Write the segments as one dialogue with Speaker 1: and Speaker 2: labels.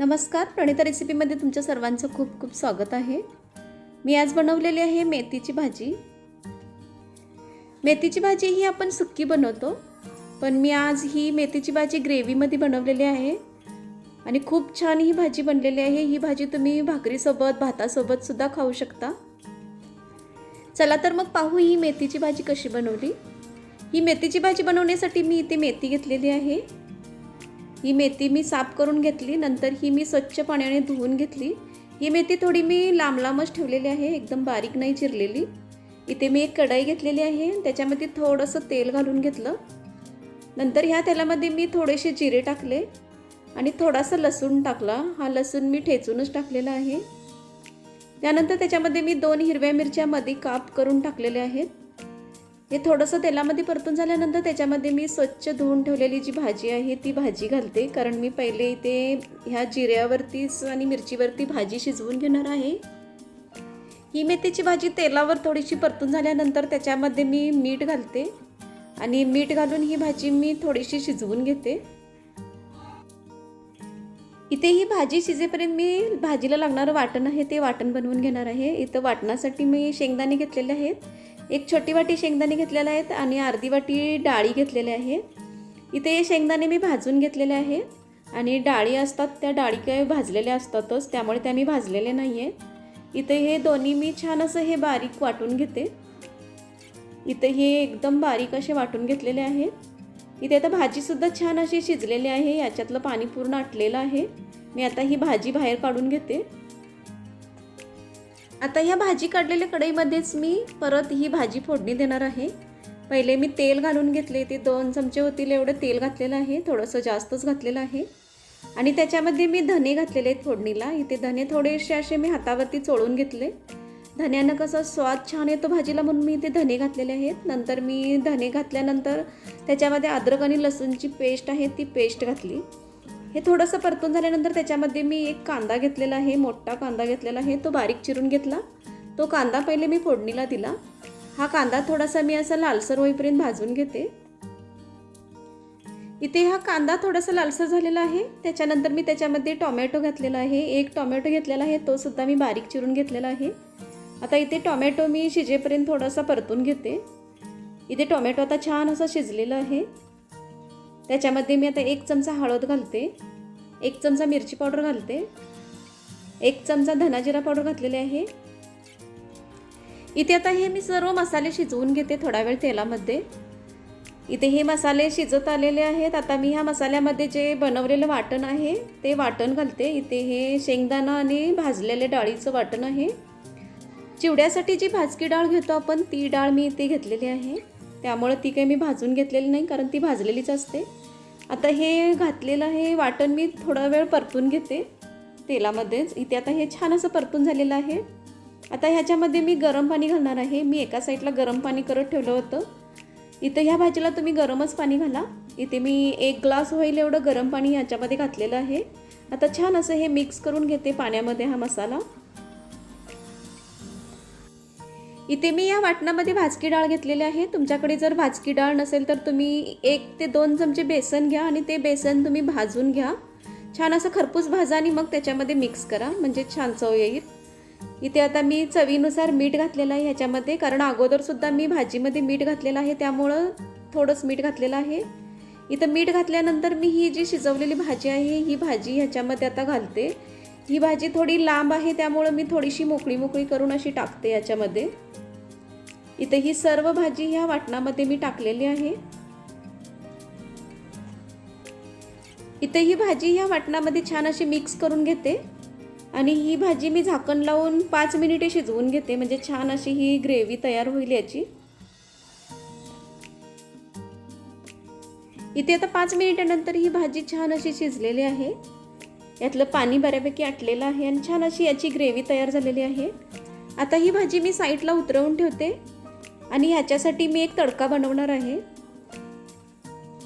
Speaker 1: नमस्कार प्रणिता रेसिपीमध्ये तुमच्या सर्वांचं खूप खूप स्वागत आहे. मी आज बनवलेली आहे मेथीची भाजी. मेथीची भाजी ही आपण सुक्की बनवतो पण मी आज ही मेथीची भाजी ग्रेव्हीमध्ये बनवलेली आहे आणि खूप छान ही भाजी बनलेली आहे. ही भाजी तुम्ही भाकरीसोबत भातासोबत सुद्धा खाऊ शकता. चला तर मग पाहू ही मेथीची भाजी कशी बनवली. ही मेथीची भाजी बनवण्यासाठी मी इथे मेथी घेतलेली आहे. ही मेथी मी साफ करून घेतली नंतर ही मी स्वच्छ पाण्याने धुवून घेतली. ही मेथी थोडी मी लांब लांबच ठेवलेली आहे एकदम बारीक नाही चिरलेली. इथे मी एक कढाई घेतलेली आहे त्याच्यामध्ये थोडंसं तेल घालून घेतलं. नंतर ह्या तेलामध्ये मी थोडेसे जिरे टाकले आणि थोडासा लसूण टाकला. हा लसूण मी ठेचूनच टाकलेला आहे. त्यानंतर त्याच्यामध्ये मी दोन हिरव्या मिरच्या मध्ये काप करून टाकलेले आहेत. हे थोडंसं तेलामध्ये परतून झाल्यानंतर त्याच्यामध्ये मी स्वच्छ धुवून ठेवलेली जी भाजी आहे ती भाजी घालते. कारण मी पहिले इथे ह्या जिऱ्यावरतीच आणि मिरचीवरती भाजी शिजवून घेणार आहे. ही मेथीची भाजी तेलावर थोडीशी परतून झाल्यानंतर त्याच्यामध्ये मी मीठ घालते. आणि मीठ घालून ही भाजी मी थोडीशी शिजवून घेते. इथे ही भाजी शिजेपर्यंत मी भाजीला लागणारं वाटण आहे ते वाटण बनवून घेणार आहे. इथं वाटणासाठी मी शेंगदाणे घेतलेले आहेत. एक छोटी वाटी शेंगदाणे घेतलेले आहेत आणि अर्धी वाटी डाळी घेतलेली आहे. इथे हे शेंगदाणे मी भाजून घेतलेले आहे आणि डाळी असतात त्या डाळी काय भाजलेल्या असतातच त्यामुळे त्या मी भाजलेले नाही आहे इथे हे दोन्ही मी छान असं हे बारीक वाटून घेते. इथे हे एकदम बारीक असे वाटून घेतलेले आहेत इथे आता भाजीसुद्धा छान अशी शिजलेली आहे याच्यातलं पाणी पूर्ण आटलेलं आहे. मी आता ही भाजी बाहेर काढून घेते. आता ह्या भाजी काढलेल्या कढईमध्येच मी परत ही भाजी फोडणी देणार आहे. पहिले मी तेल घालून घेतले ते दोन चमचे होतील एवढं तेल घातलेलं आहे थोडंसं जास्तच घातलेलं आहे. आणि त्याच्यामध्ये मी धने घातलेले आहेत फोडणीला इथे धने थोडेसे असे मी हातावरती चोळून घेतले. धन्यानं कसं स्वाद छान येतो भाजीला म्हणून मी इथे धने घातलेले आहेत. नंतर मी धने घातल्यानंतर त्याच्यामध्ये अद्रक आणि लसूणची पेस्ट आहे ती पेस्ट घातली. हे थोडंसं परतून झाल्यानंतर त्याच्यामध्ये मी एक कांदा घेतलेला आहे मोठा कांदा घेतलेला आहे तो बारीक चिरून घेतला. तो कांदा पहिले मी फोडणीला दिला. हा कांदा थोडासा मी असा लालसर होईपर्यंत भाजून घेते. इथे हा कांदा थोडासा लालसर झालेला आहे. त्याच्यानंतर मी त्याच्यामध्ये टॉमॅटो घातलेला आहे. एक टॉमॅटो घेतलेला आहे तो सुद्धा मी बारीक चिरून घेतलेला आहे. आता इथे टॉमॅटो मी शिजेपर्यंत थोडासा परतून घेते. इथे टॉमॅटो आता छान असं शिजलेलं आहे. त्याच्यामध्ये मी आता एक चमचा हळद घालते. एक चमचा मिरची पावडर घालते. एक चमचा धनाजिरा पावडर घातलेले आहे. इथे आता हे मी सर्व मसाले शिजवून घेते थोडा वेळ तेलामध्ये. इथे हे मसाले शिजत आलेले आहेत. आता मी ह्या मसाल्यामध्ये जे बनवलेलं वाटण आहे ते वाटण घालते. इथे हे शेंगदाणा आणि भाजलेले डाळीचं वाटण आहे. चिवड्यासाठी जी भाजकी डाळ घेतो आपण ती डाळ मी इथे घेतलेली आहे. त्यामुळं ती काही मी भाजून घेतलेली नाही कारण ती भाजलेलीच असते. आता हे घातलेलं हे वाटण मी थोडा वेळ परतून घेते तेलामध्येच. इथे आता हे छान असं परतून झालेलं आहे. आता ह्याच्यामध्ये मी गरम पाणी घालणार आहे. मी एका साईडला गरम पाणी करत ठेवलं होतं. इथं ह्या भाजीला तुम्ही गरमच पाणी घाला. इथे मी एक ग्लास होईल एवढं गरम पाणी ह्याच्यामध्ये घातलेलं आहे. आता छान असं हे मिक्स करून घेते पाण्यामध्ये हा मसाला. इथे मी या वाटणामध्ये भाजकी डाळ घेतलेली आहे. तुमच्याकडे जर भाजकी डाळ नसेल तर तुम्ही एक ते दोन चमचे बेसन घ्या आणि ते बेसन तुम्ही भाजून घ्या. छान असं खरपूस भाजा आणि मग त्याच्यामध्ये मिक्स करा म्हणजे छान चव येईल. इथे आता मी चवीनुसार मीठ घातलेलं आहे ह्याच्यामध्ये कारण अगोदरसुद्धा मी भाजीमध्ये मीठ घातलेलं आहे त्यामुळं थोडंच मीठ घातलेलं आहे. इथं मीठ घातल्यानंतर मी ही जी शिजवलेली भाजी आहे ही भाजी ह्याच्यामध्ये आता घालते. ही भाजी थोडी लांब आहे त्यामुळं मी थोडीशी मोकळी मोकळी करून अशी टाकते याच्यामध्ये. इथे ही सर्व भाजी ह्या वाटणामध्ये मी टाकलेली आहे. इथे ही भाजी ह्या वाटणामध्ये छान अशी मिक्स करून घेते. आणि ही भाजी मी झाकण लावून पाच मिनिटे शिजवून घेते म्हणजे छान अशी ही ग्रेव्ही तयार होईल याची. इथे आता पाच मिनिटानंतर ही भाजी छान अशी शिजलेली आहे. यातलं पाणी बऱ्यापैकी आटलेलं आहे आणि छान अशी याची ग्रेव्ही तयार झालेली आहे. आता ही भाजी मी साईडला उतरवून ठेवते आणि ह्याच्यासाठी मी एक तडका बनवणार आहे.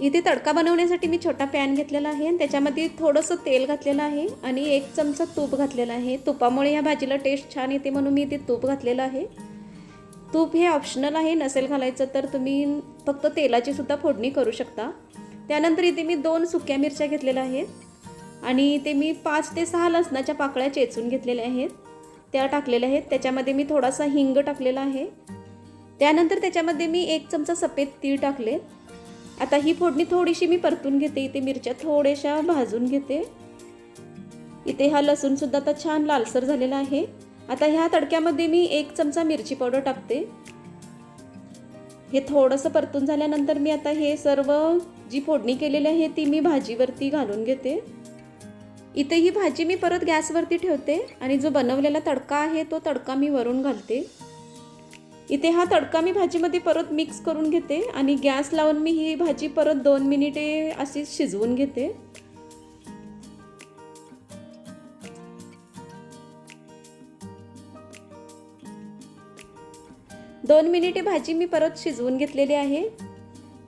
Speaker 1: इथे तडका बनवण्यासाठी मी छोटा पॅन घेतलेला आहे आणि त्याच्यामध्ये थोडंसं तेल घातलेलं आहे आणि एक चमचा तूप घातलेला आहे. तुपामुळे ह्या भाजीला टेस्ट छान येते म्हणून मी इथे तूप घातलेलं आहे. तूप हे ऑप्शनल आहे नसेल घालायचं तर तुम्ही फक्त तेलाची सुद्धा फोडणी करू शकता. त्यानंतर इथे मी दोन सुक्या मिरच्या घेतलेल्या आहेत. आणि ते मी पाच ते सहा लसणाच्या पाकळ्या चेचून घेतलेल्या आहेत. त्या टाकलेल्या आहेत. त्याच्यामध्ये मी थोडासा हिंग टाकलेला आहे. त्यानंतर त्याच्यामध्ये मी एक चमचा सफेद तीळ टाकले. आता ही फोडणी थोडीशी मी परतून घेते. इथे मिरच्या थोड्याशा भाजून घेते. इथे हा लसूणसुद्धा आता छान लालसर झालेला आहे. आता ह्या तडक्यामध्ये मी एक चमचा मिरची पावडर टाकते. हे थोडंसं परतून झाल्यानंतर मी आता हे सर्व जी फोडणी केलेली आहे ती मी भाजीवरती घालून घेते. इथे ही भाजी मी परत गॅसवरती ठेवते आणि जो बनवलेला तडका आहे तो तडका मी वरून घालते. इथे हा तडका मी भाजीमध्ये परत मिक्स करून घेते आणि गॅस लावून मी ही भाजी परत दोन मिनिटे अशी शिजवून घेते. दोन मिनिटे भाजी मी परत शिजवून घेतलेली आहे.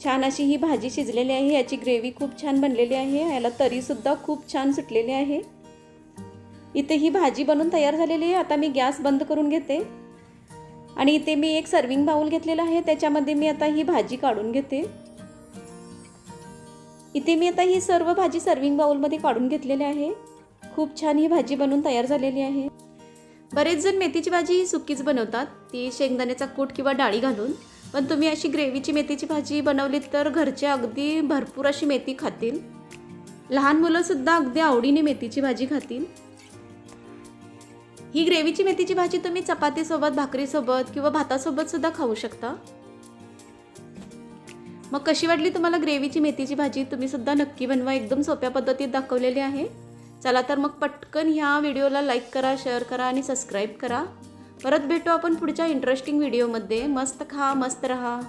Speaker 1: छान अशी ही भाजी शिजलेली आहे याची ग्रेव्ही खूप छान बनलेली आहे याला तरीसुद्धा खूप छान सुटलेली आहे. इथे ही भाजी बनवून तयार झालेली आहे आता मी गॅस बंद करून घेते. आणि इथे मी एक सर्विंग बाउल घेतलेला आहे त्याच्यामध्ये मी आता ही भाजी काढून घेते. इथे मी आता ही सर्व भाजी सर्विंग बाउलमध्ये काढून घेतलेली आहे. खूप छान ही भाजी बनवून तयार झालेली आहे. बरेच जण मेथीची भाजी ही सुकीच बनवतात ती शेंगदाण्याचा कूट किंवा डाळी घालून. पण तुम्ही अशी ग्रेव्हीची मेथीची भाजी बनवली तर घरचे अगदी भरपूर अशी मेथी खातील. लहान मुलंसुद्धा अगदी आवडीने मेथीची भाजी खातील. ही ग्रेव्हीची मेथीची भाजी तुम्ही चपातीसोबत भाकरीसोबत किंवा भातासोबत सुद्धा खाऊ शकता. मग कशी वाटली तुम्हाला ग्रेव्हीची मेथीची भाजी? तुम्ही सुद्धा नक्की बनवा. एकदम सोप्या पद्धतीत दाखवलेली आहे. चला तर मग पटकन ह्या व्हिडिओला लाईक करा शेअर करा आणि सबस्क्राईब करा. परत भेटू आपण पुढच्या इंटरेस्टिंग व्हिडिओमध्ये मस्त खा मस्त रहा.